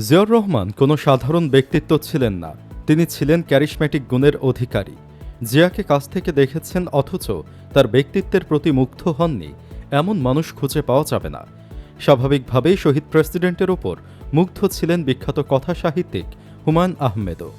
জিয়াউর রহমান কোনো সাধারণ ব্যক্তিত্ব ছিলেন না। তিনি ছিলেন ক্যারিশম্যাটিক গুণের অধিকারী। জিয়াকে কাছ থেকে দেখেছেন অথচ তার ব্যক্তিত্বের প্রতি মুগ্ধ হননি, এমন মানুষ খুঁজে পাওয়া যাবে না। স্বাভাবিকভাবেই শহীদ প্রেসিডেন্টের ওপর মুগ্ধ ছিলেন বিখ্যাত কথা সাহিত্যিক হুমায়ুন আহমেদও।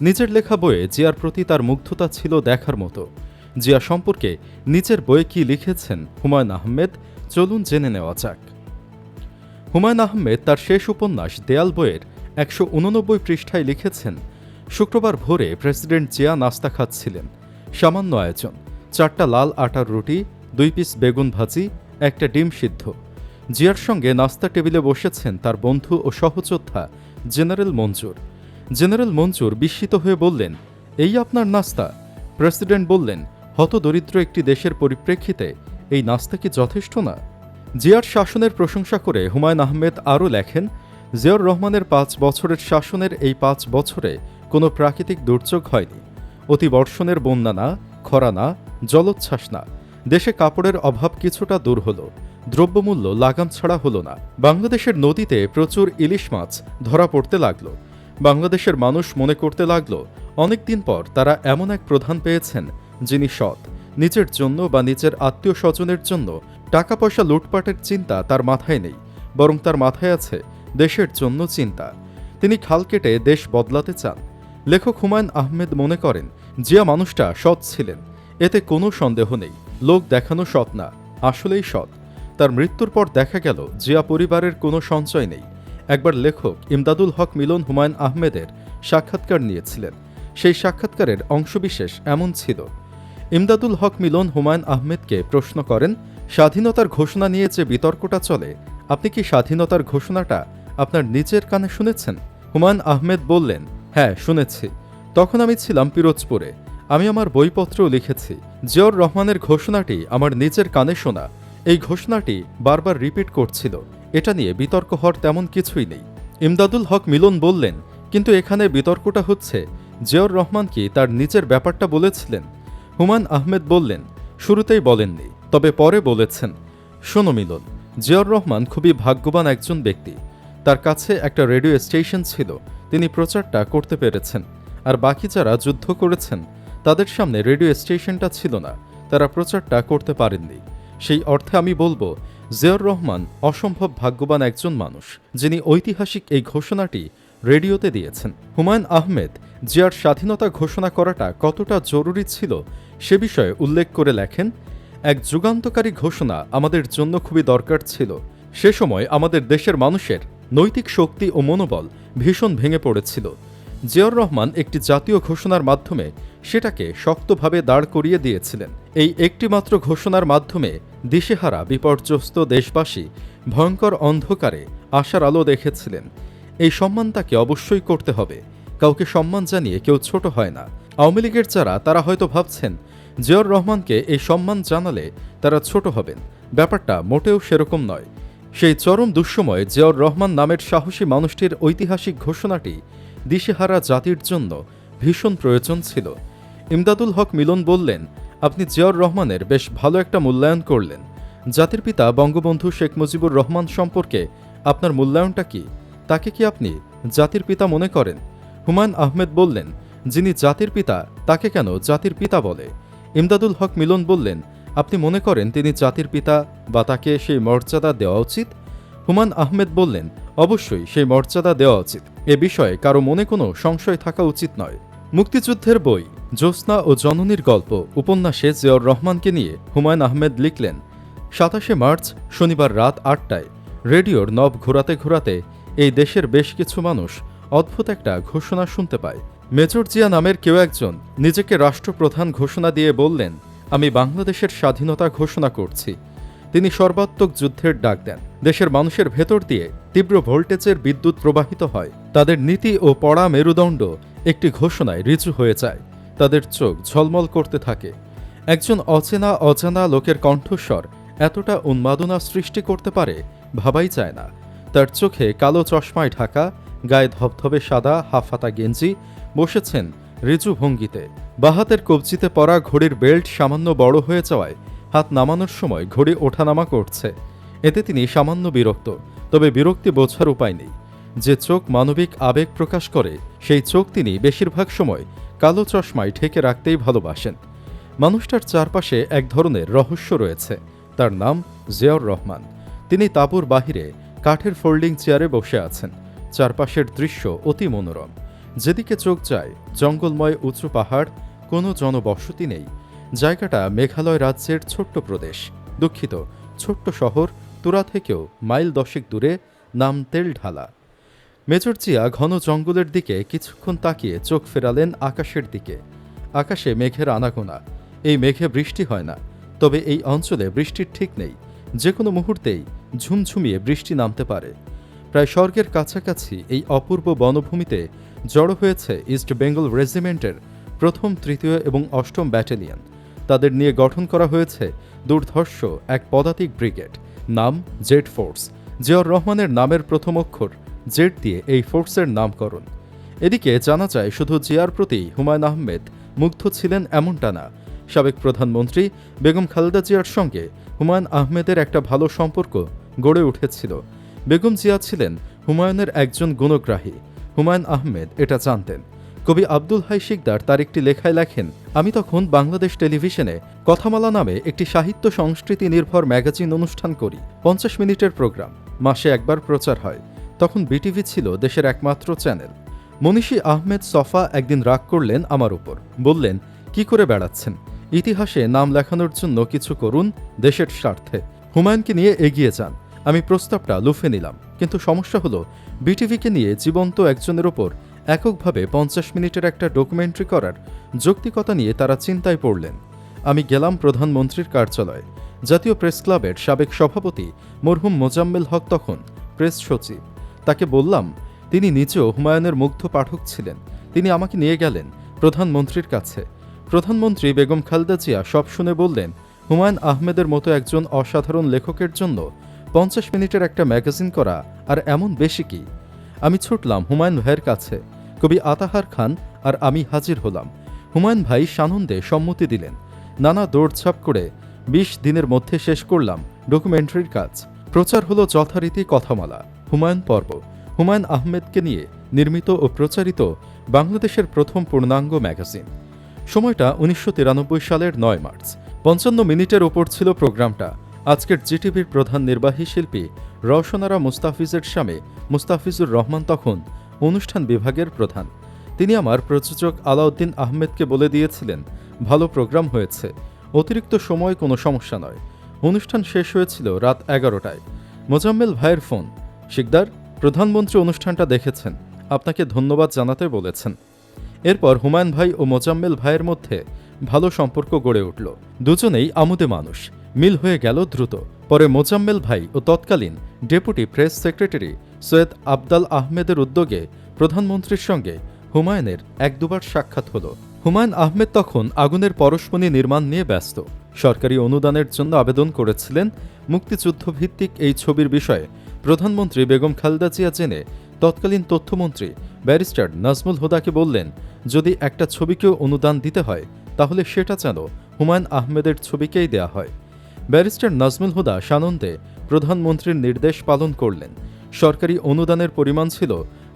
নিজের লেখা বইয়ে জিয়ার প্রতি তার মুগ্ধতা ছিল দেখার মতো। জিয়া সম্পর্কে নিজের বইয়ে কি লিখেছেন হুমায়ুন আহমেদ, চলুন জেনে নেওয়া যাক। হুমায়ুন আহমেদ তার শেষ উপন্যাস দেয়াল বইয়ের একশো উননব্বই পৃষ্ঠায় লিখেছেন, শুক্রবার ভোরে প্রেসিডেন্ট জিয়া নাস্তা খাচ্ছিলেন। সামান্য আয়োজন। চারটা লাল আটার রুটি, দুই পিস বেগুন ভাজি, একটা ডিম সিদ্ধ। জিয়ার সঙ্গে নাস্তা টেবিলে বসেছেন তার বন্ধু ও সহযোদ্ধা জেনারেল মঞ্জুর। জেনারেল মঞ্জুর বিস্মিত হয়ে বললেন, এই আপনার নাস্তা? প্রেসিডেন্ট বললেন, হতদরিদ্র একটি দেশের পরিপ্রেক্ষিতে এই নাস্তা কি যথেষ্ট না? জিয়ার শাসনের প্রশংসা করে হুমায়ুন আহমেদ আরও লেখেন, জিয়াউর রহমানের পাঁচ বছরের শাসনের এই পাঁচ বছরে কোনো প্রাকৃতিক দুর্যোগ হয়নি। অতিবর্ষণের বন্যা না, খরা না, জলোচ্ছ্বাস না। দেশে কাপড়ের অভাব কিছুটা দূর হলো, দ্রব্যমূল্য লাগাম ছাড়া হলো না। বাংলাদেশের নদীতে প্রচুর ইলিশ মাছ ধরা পড়তে লাগল। বাংলাদেশের মানুষ মনে করতে লাগল, অনেকদিন পর তারা এমন এক প্রধান পেয়েছেন যিনি সৎ, নিজের জন্য বা নিজের আত্মীয় স্বজনের জন্য টাকা পয়সা লুটপাটের চিন্তা তার মাথায় নেই, বরং তার মাথায় আছে দেশের জন্য চিন্তা। তিনি খাল কেটে দেশ বদলাতে চান। লেখক হুমায়ুন আহমেদ মনে করেন, জিয়া মানুষটা সৎ ছিলেন, এতে কোনো সন্দেহ নেই, লোক দেখানো সৎ না, আসলেই সৎ। তার মৃত্যুর পর দেখা গেল, জিয়া পরিবারের কোনো সঞ্চয় নেই। একবার লেখক ইমদাদুল হক মিলন হুমায়ুন আহমেদের সাক্ষাৎকার নিয়েছিলেন। সেই সাক্ষাৎকারের অংশবিশেষ এমন ছিল। ইমদাদুল হক মিলন হুমায়ুন আহমেদকে প্রশ্ন করেন স্বাধীনতার ঘোষণা নিয়ে যে বিতর্কটা চলে, আপনি কি স্বাধীনতার ঘোষণাটা আপনার নিজের কানে শুনেছেন? হুমায়ুন আহমেদ বললেন হ্যাঁ শুনেছি। তখন আমি ছিলাম পিরোজপুরে। আমি আমার বইপত্রেও লিখেছি, জিয়র রহমানের ঘোষণাটি আমার নিজের কানে শোনা। এই ঘোষণাটি বারবার রিপিট করছিল। এটা নিয়ে বিতর্ক হওয়ার তেমন কিছুই নেই। ইমদাদুল হক মিলন বললেন, কিন্তু এখানে বিতর্কটা হচ্ছে, জিয়র রহমান কি তার নিজের ব্যাপারটা বলেছিলেন? হুমায়ুন আহমেদ বললেন, শুরুতেই বলেননি। তবে পরে বলেছেন, শোনো মিলন জিয়র রহমান খুবই ভাগ্যবান একজন ব্যক্তি। তার কাছে একটা রেডিও স্টেশন ছিল, তিনি প্রচারটা করতে পেরেছেন। আর বাকি যারা যুদ্ধ করেছেন, তাদের সামনে রেডিও স্টেশনটা ছিল না, তারা প্রচারটা করতে পারেননি। সেই অর্থে আমি বলব জিয়র রহমান অসম্ভব ভাগ্যবান একজন মানুষ, যিনি ঐতিহাসিক এই ঘোষণাটি রেডিওতে দিয়েছেন। হুমায়ুন আহমেদ, জিয়ার স্বাধীনতা ঘোষণা করাটা কতটা জরুরি ছিল সে বিষয়ে উল্লেখ করে লেখেন এক যুগান্তকারী ঘোষণা আমাদের জন্য খুবই দরকার ছিল। সে সময় আমাদের দেশের মানুষের নৈতিক শক্তি ও মনোবল ভীষণ ভেঙে পড়েছিল। জিয়াউর রহমান একটি জাতীয় ঘোষণার মাধ্যমে সেটাকে শক্তভাবে দাঁড় করিয়ে দিয়েছিলেন। এই একটিমাত্র ঘোষণার মাধ্যমে দিশেহারা বিপর্যস্ত দেশবাসী ভয়ঙ্কর অন্ধকারে আশার আলো দেখেছিলেন। এই সম্মান তাকে অবশ্যই করতে হবে। কাউকে সম্মান জানিয়ে কেউ ছোট হয় না। আওয়ামী লীগের যারা, তারা হয়তো ভাবছেন জিয়র রহমানকে এই সম্মান জানালে তারা ছোট হবেন। ব্যাপারটা মোটেও সেরকম নয়। সেই চরম দুঃসময়ে জিয়র রহমান নামের সাহসী মানুষটির ঐতিহাসিক ঘোষণাটি দিশেহারা জাতির জন্য ভীষণ প্রয়োজন ছিল। ইমদাদুল হক মিলন বললেন, আপনি জিয়র রহমানের বেশ ভালো একটা মূল্যায়ন করলেন। জাতির পিতা বঙ্গবন্ধু শেখ মুজিবুর রহমান সম্পর্কে আপনার মূল্যায়নটা কি? তাকে কি আপনি জাতির পিতা মনে করেন? হুমায়ুন আহমেদ বললেন, যিনি জাতির পিতা, তাকে কেন জাতির পিতা বলে? ইমদাদুল হক মিলন বললেন, আপনি মনে করেন তিনি জাতির পিতা বা তাকে সেই মর্যাদা দেওয়া উচিত? হুমায়ুন আহমেদ বললেন, অবশ্যই সেই মর্যাদা দেওয়া উচিত। এ বিষয়ে কারও মনে কোনো সংশয় থাকা উচিত নয়। মুক্তিযুদ্ধের বই, জ্যোৎস্না ও জননীর গল্প, উপন্যাসে জিয়র রহমানকে নিয়ে হুমায়ুন আহমেদ লিখলেন, সাতাশে মার্চ, শনিবার রাত আটটায় রেডিওর নব ঘোরাতে ঘোরাতে এই দেশের বেশ কিছু মানুষ অদ্ভুত একটা ঘোষণা শুনতে পায়। মেজর জিয়া নামের কেউ একজন নিজেকে রাষ্ট্রপ্রধান ঘোষণা দিয়ে বললেন, আমি বাংলাদেশের স্বাধীনতা ঘোষণা করছি। তিনি সর্বাত্মক যুদ্ধের ডাক দেন। দেশের মানুষের ভেতর দিয়ে তীব্র ভোল্টেজের বিদ্যুৎ প্রবাহিত হয়। তাদের নীতি ও পড়া মেরুদণ্ড একটি ঘোষণায় রিচু হয়ে যায়। তাদের চোখ ঝলমল করতে থাকে। একজন অচেনা, অজানা লোকের কণ্ঠস্বর এতটা উন্মাদনা সৃষ্টি করতে পারে ভাবাই যায় না। তার চোখে কালো চশমায় ঢাকা, গায়ে ধবধবে সাদা হাফাতা গেঞ্জি বসেছেন রিজু ভঙ্গিতে। বাহাতের কবজিতে পরা ঘড়ির বেল্ট সামান্য বড় হয়ে যাওয়ায় হাত নামানোর সময় ঘড়ি ওঠানামা করছে। এতে তিনি সামান্য বিরক্ত, তবে বিরক্তি বোঝার উপায় নেই। যে চোখ মানবিক আবেগ প্রকাশ করে, সেই চোখ তিনি বেশিরভাগ সময় কালো চশমায় ঢেকে রাখতেই ভালোবাসেন। মানুষটার চারপাশে এক ধরনের রহস্য রয়েছে। তার নাম জিয়াউর রহমান। তিনি তাঁবুর বাহিরে কাঠের ফোল্ডিং চেয়ারে বসে আছেন। চারপাশের দৃশ্য অতি মনোরম। যেদিকে চোখ যায়, জঙ্গলময় উঁচু পাহাড়, কোনো জনবসতি নেই। জায়গাটা মেঘালয় রাজ্যের ছোট্ট প্রদেশ। দুঃখিত, ছোট্ট শহর তুরা থেকেও মাইল দশেক দূরে, নাম তেলঢালা। মেজর জিয়া ঘন জঙ্গলের দিকে কিছুক্ষণ তাকিয়ে চোখ ফেরালেন আকাশের দিকে। আকাশে মেঘের আনাগোনা। এই মেঘে বৃষ্টি হয় না। তবে এই অঞ্চলে বৃষ্টির ঠিক নেই। যে কোনো মুহূর্তেই ঝুমঝুমিয়ে বৃষ্টি নামতে পারে। প্রায় স্বর্গের কাছাকাছি এই অপূর্ব বনভূমিতে জড়ো হয়েছে ইস্ট বেঙ্গল রেজিমেন্টের প্রথম, তৃতীয় এবং অষ্টম ব্যাটালিয়ন। তাদের নিয়ে গঠন করা হয়েছে দুর্ধর্ষ এক পদাতিক ব্রিগেড, নাম জেড ফোর্স, জিয়র রহমানের নামের প্রথম অক্ষর জেড দিয়ে এই ফোর্সের নামকরণ। এদিকে জানা যায়, শুধু জিয়ার প্রতি হুমায়ুন আহমেদ মুগ্ধ ছিলেন এমনটা না। সাবেক প্রধানমন্ত্রী বেগম খালেদা জিয়ার সঙ্গে হুমায়ুন আহমেদের একটা ভালো সম্পর্ক গড়ে উঠেছিল। বেগম জিয়া ছিলেন হুমায়ুনের একজন গুণগ্রাহী। হুমায়ুন আহমেদ এটা জানতেন। কবি আব্দুল হাই শিকদার তার একটি লেখায় লেখেন, আমি তখন বাংলাদেশ টেলিভিশনে কথামালা নামে একটি সাহিত্য সংস্কৃতি নির্ভর ম্যাগাজিন অনুষ্ঠান করি, পঞ্চাশ মিনিটের প্রোগ্রাম, মাসে একবার প্রচার হয়। তখন বিটিভি ছিল দেশের একমাত্র চ্যানেল। মনীষী আহমেদ সফা একদিন রাগ করলেন আমার উপর। বললেন, কি করে বেড়াচ্ছেন? ইতিহাসে নাম লেখানোর জন্য কিছু করুন, দেশের স্বার্থে। হুমায়ুনকে নিয়ে এগিয়ে যান। আমি প্রস্তাবটা লুফে নিলাম। কিন্তু সমস্যা হলো বিটিভিকে নিয়ে জীবন্ত একজনের ওপর এককভাবে পঞ্চাশ মিনিটের একটা ডকুমেন্টারি করার যৌক্তিকতা নিয়ে তারা চিন্তায় পড়লেন। আমি গেলাম প্রধানমন্ত্রীর কার্যালয়ে। জাতীয় প্রেস ক্লাবের সাবেক সভাপতি মরহুম মোজাম্মেল হক তখন প্রেস সচিব। তাকে বললাম, তিনি নিজেও হুমায়ুনের মুগ্ধ পাঠক ছিলেন। তিনি আমাকে নিয়ে গেলেন প্রধানমন্ত্রীর কাছে। প্রধানমন্ত্রী বেগম খালেদা জিয়া সব শুনে বললেন, হুমায়ুন আহমেদের মতো একজন অসাধারণ লেখকের জন্য পঞ্চাশ মিনিটের একটা ম্যাগাজিন করা, আর এমন বেশি কি? আমি ছুটলাম হুমায়ুন ভাইয়ের কাছে। কবি আতাহার খান আর আমি হাজির হলাম। হুমায়ুন ভাই সানন্দে সম্মতি দিলেন। নানা দৌড়ছাপ করে বিশ দিনের মধ্যে শেষ করলাম ডকুমেন্টারির কাজ। প্রচার হলো যথারীতি কথামালা, হুমায়ুন পর্ব। হুমায়ুন আহমেদকে নিয়ে নির্মিত ও প্রচারিত বাংলাদেশের প্রথম পূর্ণাঙ্গ ম্যাগাজিন। সময়টা উনিশশো তিরানব্বই সালের নয় মার্চ। পঞ্চান্ন মিনিটের ওপর ছিল প্রোগ্রামটা। আজকের জিটিভির প্রধান নির্বাহী শিল্পী রওশনারা মুস্তাফিজের স্বামী মুস্তাফিজুর রহমান তখন অনুষ্ঠান বিভাগের প্রধান। তিনি আমার প্রযোজক আলাউদ্দিন আহমেদকে বলে দিয়েছিলেন, ভালো প্রোগ্রাম হয়েছে। অতিরিক্ত সময় কোনো সমস্যা নয়। অনুষ্ঠান শেষ হয়েছিল রাত এগারোটায়। মোজাম্মেল ভাইয়ের ফোন। শিকদার, প্রধানমন্ত্রী অনুষ্ঠানটা দেখেছেন। আপনাকে ধন্যবাদ জানাতে বলেছেন। এরপর হুমায়ুন ভাই ও মোজাম্মেল ভাইয়ের মধ্যে ভালো সম্পর্ক গড়ে উঠল। দুজনেই আমুদে মানুষ। মিল হয়ে গেল দ্রুত। পরে মোজাম্মেল ভাই ও তৎকালীন deputy press secretary Syed Abdal আহমেদের উদ্যোগে প্রধানমন্ত্রীর সঙ্গে হুমায়ুনের এক দুবার সাক্ষাৎ হল। হুমায়ুন আহমেদ তখন আগুনের পরশমণি নির্মাণ নিয়ে ব্যস্ত। সরকারি অনুদানের জন্য আবেদন করেছিলেন মুক্তিযুদ্ধভিত্তিক এই ছবির বিষয়ে প্রধানমন্ত্রী বেগম খালেদা জিয়া জেনে তৎকালীন তথ্যমন্ত্রী ব্যারিস্টার নাজমুল হুদাকে বললেন, যদি একটা ছবিকেও অনুদান দিতে হয়, তাহলে সেটা যেন হুমায়ুন আহমেদের ছবিকেই দেয়া হয়। ব্যারিস্টার নাজমুল হুদা সানন্দে প্রধানমন্ত্রীর নির্দেশ পালন করলেন। সরকারি অনুদানের পরিমাণ ছিল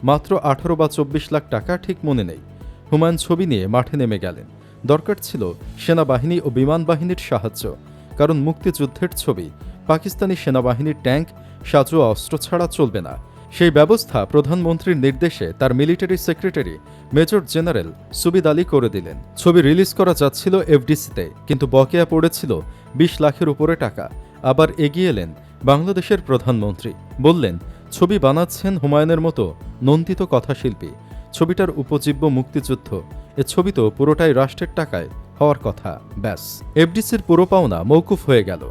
মাত্র আঠারো বা চব্বিশ লাখ টাকা, ঠিক মনে নেই। হুমায়ুন ছবি নিয়ে মাঠে নেমে গেলেন। দরকার ছিল সেনাবাহিনী ও বিমান বাহিনীর সাহায্য, কারণ মুক্তিযুদ্ধের ছবি পাকিস্তানি সেনাবাহিনীর ট্যাঙ্ক সাজু অস্ত্র ছাড়া চলবে না। সেই ব্যবস্থা প্রধানমন্ত্রীর নির্দেশে তার military secretary, major general Subid Ali করে দিলেন। ছবি রিলিজ করা যাচ্ছিল এফডিসিতে, কিন্তু বকেয়া পড়েছিল বিশ লাখের উপরে টাকা। আবার এগিয়ে এলেন বাংলাদেশের প্রধানমন্ত্রী। বললেন, ছবি বানাচ্ছেন হুমায়ুনের মতো নন্দিত কথাশিল্পী। ছবিটার উপজীব্য মুক্তিযুদ্ধ। এ ছবি তো পুরোটাই রাষ্ট্রের টাকায় হওয়ার কথা। ব্যাস। এফডিসির পুরো পাওনা মৌকুফ হয়ে গেল।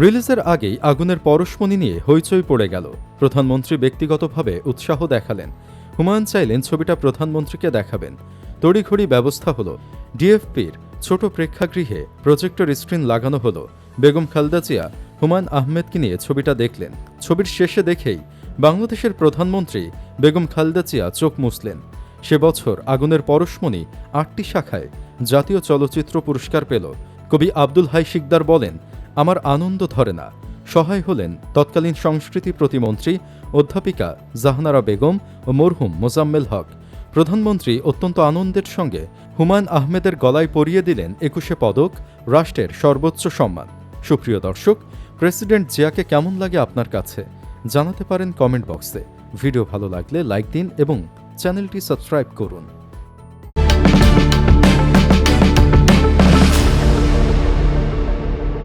রিলিজের আগেই আগুনের পরশমণি নিয়ে হইচই পড়ে গেল। প্রধানমন্ত্রী ব্যক্তিগতভাবে উৎসাহ দেখালেন। হুমায়ুন চাইলেন ছবিটা প্রধানমন্ত্রীকে দেখাবেন। তড়িঘড়ি ব্যবস্থা হলো। ডিএফপির ছোট প্রেক্ষাগৃহে প্রজেক্টর স্ক্রিন লাগানো হলো। বেগম খালেদা জিয়া, হুমায়ুন আহমেদকে নিয়ে ছবিটা দেখলেন। ছবির শেষে দেখেই বাংলাদেশের প্রধানমন্ত্রী বেগম খালেদা জিয়া চোখ মুছলেন। সে বছর আগুনের পরশমণি আটটি শাখায় জাতীয় চলচ্চিত্র পুরস্কার পেল। কবি আব্দুল হাই শিকদার বলেন আমার আনন্দ ধরে না। সহায় হলেন তৎকালীন সংস্কৃতি প্রতিমন্ত্রী অধ্যাপিকা জাহানারা বেগম ও মরহুম মোজাম্মেল হক। প্রধানমন্ত্রী অত্যন্ত আনন্দের সঙ্গে হুমায়ুন আহমেদের গলায় পরিয়ে দিলেন একুশে পদক, রাষ্ট্রের সর্বোচ্চ সম্মান। সুপ্রিয় দর্শক, প্রেসিডেন্ট জিয়াকে কেমন লাগে আপনার কাছে? জানাতে পারেন কমেন্ট বক্সে। ভিডিও ভালো লাগলে লাইক দিন এবং চ্যানেলটি সাবস্ক্রাইব করুন।